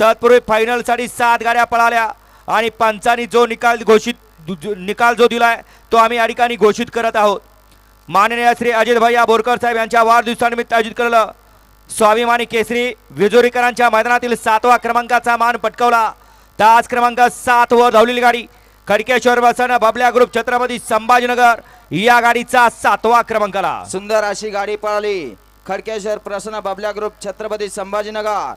तत्पूर्वी फायनलसाठी सात गाड्या पळाल्या आणि पंचांनी जो निकाल घोषित निकाल जो- निकाल जो दिलाय तो आम्ही या ठिकाणी घोषित करत आहोत. माननीय श्री अजितभाई या बोरकर साहेब यांच्या वाढदिवसानिमित्त आयोजित केलेलं स्वाभिमानी केसरी विजोरीकरांच्या मैदानातील सातवा क्रमांकाचा मान पटकवला. तास क्रमांक सात वर धावलेली गाडी खडकेश्वर बसन बबल्या ग्रुप छत्रपती संभाजीनगर या गाडीचा सातवा क्रमांकाला. सुंदर अशी गाडी पळाली. खडकेश्वर प्रसन्न बबल्या ग्रुप छत्रपती संभाजीनगर.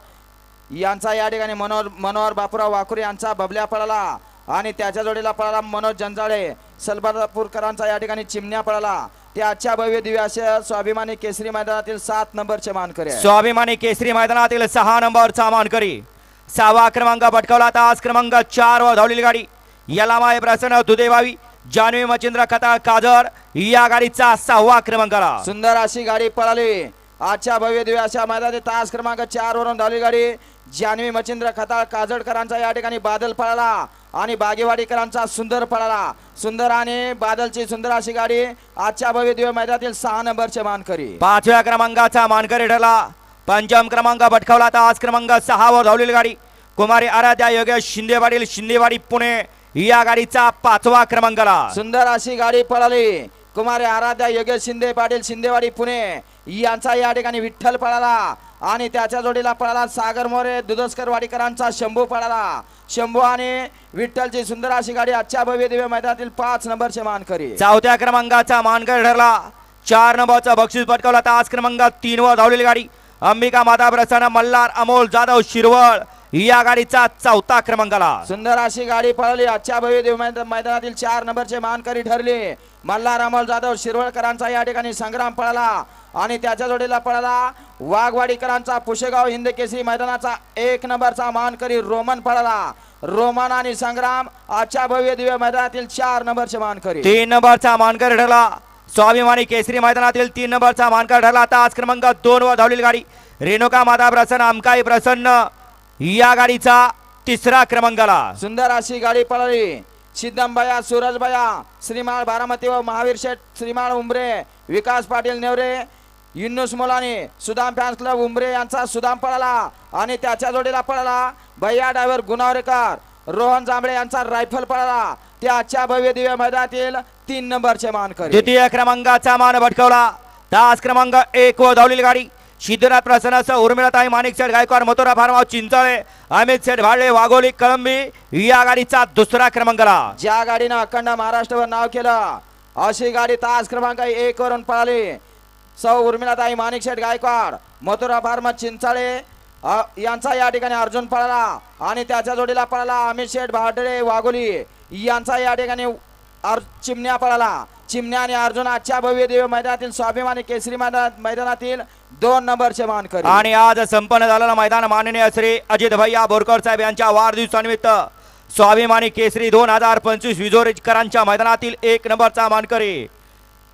यांचा या ठिकाणी मनोहर मनोहर बापूराव वाकुरे यांचा बबल्या पळाला आणि त्याच्या जोडीला पळाला मनोज जंजाळे. सलबापूरकरांचा या ठिकाणी चिमण्या पळाला. ते आजच्या भव्य दिव्य अशा स्वाभिमानी केसरी मैदानातील सात नंबरचे मानकरी. स्वाभिमानी केसरी मैदानातील सहा नंबरचा मानकरी. सहावा क्रमांक पटकावला तास क्रमांक चार वर धावलेली गाडी. यलामाय प्रसन्न दुदेवावी जान्हवी मचिंद्र खताळ काजर या गाडीचा सहावा क्रमांकाला. सुंदर अशी गाडी पळाली. आजच्या भव्य दिव्य अशा तास क्रमांक चार वरून धावली गाडी जान्हवी मच्छिंद्र खताळ काजडकरांचा या ठिकाणी बादल पळाला आणि बागेवाडीकरांचा सुंदर पळाला. सुंदर आणि बादलची सुंदर अशी गाडी आजच्या भव्य दिव्य मैदानातील सहा नंबरचे मानकरी. पाचव्या क्रमांकाचा मानकरी ठरला. पंचम क्रमांक पटकावला तास क्रमांक सहा वर धावलेली गाडी. कुमारी आराध्या योगेश शिंदे पाटील शिंदेवाडी पुणे या गाडीचा पाचवा क्रमांकाला. सुंदर अशी गाडी पळाली. कुमारी आराध्या योगेश शिंदे पाटील शिंदेवाडी पुणे. यांचा या ठिकाणी विठ्ठल पळाला आणि त्याच्या जोडीला पळाला सागर मोरे दुधस्कर वाडीकरांचा शंभू पळाला. शंभू आणि विठ्ठलची सुंदर अशी गाडी आजच्या भव्य दिव्य मैदानातील पाच नंबरचे मानकरी. चौथ्या क्रमांकाचा मानकर ठरला. चार नंबरचा बक्षीस पटकावला. तास क्रमांक तीन वर धावलेली गाडी. अंबिका माता प्रसन्न मल्हार अमोल जाधव शिरवळ या गाडीचा चौथा क्रमांकाला सुंदर अशी गाडी पळाली. आजच्या भव्य मैदा- मैदानातील चार नंबरचे मानकरी ठरले. मल्हार अमोल जाधव शिरवळकरांचा या ठिकाणी संग्राम पळाला आणि त्याच्या जोडीला पळाला. वाघवाडीकरांचा पुशेगाव हिंद केसरी मैदानाचा एक नंबरचा मानकरी रोमन पळाला. रोमन आणि संग्राम आजच्या भव्य दिव्य मैदानातील चार नंबरचे मानकरी. तीन नंबरचा मानकरी ठरला. स्वाभिमानी केसरी मैदानातील तीन नंबरचा मानकरी ठरला. तास क्रमांक दोन वर धावलेली गाडी. रेणुका माता प्रसन्न अमकाई प्रसन्न. या गाडीचा तिसरा क्रमांकाला. सुंदर अशी गाडी पळाली. सिद्धमबाया सूरजबाया श्रीमाळ बारामती व महावीर शेठ श्रीमाळ उंबरे विकास पाटील नेवरे युनुस मोलानी सुदाम फॅन्स क्लब उंबरे यांचा सुदाम पळाला आणि त्याच्या जोडीला पळाला भैया ड्रायव्हर गुणावरेकर रोहन जांभळे यांचा रायफल पळाला. ते आजच्या भव्य दिव्य मैदानातील तीन नंबरचे मानकरी. द्वितीय क्रमांकाचा मान भटकवला. तास क्रमांक एक व धावलेली गाडी. सिद्धनाथ प्रसन्नासह उर्मिळाताई माणिक सेठ गायकवाड मथुरा फार्माव चिंचाळे अमित सेठ भाडे वाघोली कळंबी या गाडीचा दुसरा क्रमांकाला ज्या गाडीनं अखंड महाराष्ट्रभर नाव केलं अशी गाडी तास क्रमांक एक वरून पळाली. सौ उर्मिलाताई माणिक शेठ गायकवाड मथुरा फार्मा चिंचाळे यांचा या ठिकाणी अर्जुन पळाला आणि त्याच्या जोडीला पळाला अमित शेठ भाडळे वाघोली यांचा या ठिकाणी चिमण्या पळाला. चिमण्या आणि अर्जुन आजच्या भव्य देव मैदानातील स्वाभिमानी केसरी मैदान मैदानातील दोन नंबरचे मानकरी आणि आज संपन्न झालेलं मैदान माननीय श्री अजित भैया बोरकर साहेब यांच्या वाढदिवसानिमित्त स्वाभिमानी केसरी दोन हजार पंचवीस विजोरीकरांच्या मैदानातील एक नंबरचा मानकरी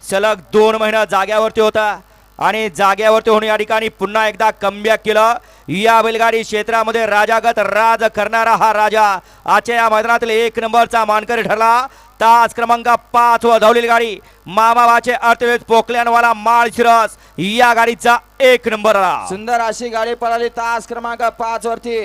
सलग दोन महिना जाग्यावरती होता आणि जाग्यावरती होऊन या ठिकाणी पुन्हा एकदा कमबॅक केलं. या बैलगाडी क्षेत्रामध्ये राजागत राज करणारा हा राजा आजच्या या मैदानातील एक नंबरचा मानकरी ठरला. तास क्रमांक पाच व धावलेली गाडी. मामाबाचे अर्थवेद पोकल्यानवाला माळ शिरस या गाडीचा एक नंबर आला. सुंदर अशी गाडी पळाली तास क्रमांक पाच वरती.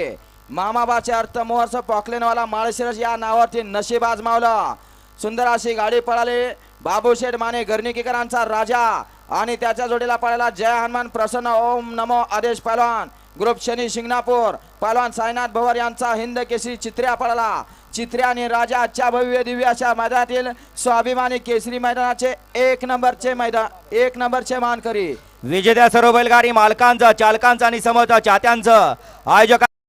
मामाबाचे अर्थ मोहर्स पॉकलेनवाला माळशिरस या नावावरती नशीब आजमावलं. सुंदर अशी गाडी पळाली. बाबूशेठ माने गर्णिकीकरांचा राजा. आणि त्याच्या जोडीला पळाला जय हनुमान प्रसन्न ओम नमो आदेश पहलवान ग्रुप शनी शिंगणापूर. पहलवान साईनाथ भवर यांचा हिंद केसरी चित्र्या पळाला. चित्र्या आणि राजा आजच्या भव्य दिव्य अशा मैदानातील स्वाभिमानी केसरी मैदानाचे एक नंबरचे मैदान एक नंबरचे मानकरी. विजेत्या सर्व बैलगाडी मालकांचं चालकांचं आणि समोरच्या चात्यांचं आयोजक